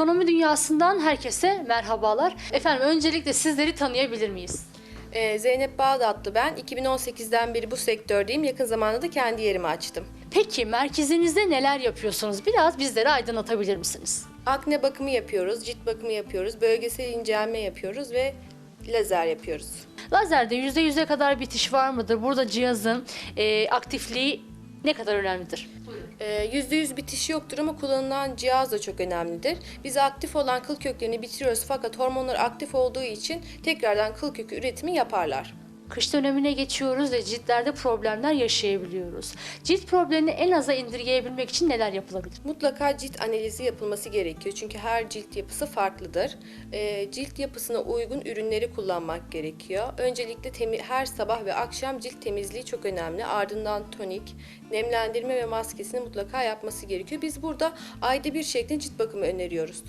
Ekonomi dünyasından herkese merhabalar. Efendim öncelikle sizleri tanıyabilir miyiz? Ee, Zeynep Bağdatlı ben. 2018'den beri bu sektördeyim. Yakın zamanda da kendi yerimi açtım. Peki merkezinizde neler yapıyorsunuz? Biraz bizlere aydınlatabilir misiniz? Akne bakımı yapıyoruz, cilt bakımı yapıyoruz, bölgesel incelme yapıyoruz ve lazer yapıyoruz. Lazerde %100'e kadar bitiş var mıdır? Burada cihazın e, aktifliği ne kadar önemlidir? Ee, %100 bitiş yoktur ama kullanılan cihaz da çok önemlidir. Biz aktif olan kıl köklerini bitiriyoruz fakat hormonlar aktif olduğu için tekrardan kıl kökü üretimi yaparlar. Kış dönemine geçiyoruz ve ciltlerde problemler yaşayabiliyoruz. Cilt problemini en aza indirgeyebilmek için neler yapılabilir? Mutlaka cilt analizi yapılması gerekiyor çünkü her cilt yapısı farklıdır. Ee, cilt yapısına uygun ürünleri kullanmak gerekiyor. Öncelikle temi- her sabah ve akşam cilt temizliği çok önemli. Ardından tonik, nemlendirme ve maskesini mutlaka yapması gerekiyor. Biz burada ayda bir şeklinde cilt bakımı öneriyoruz.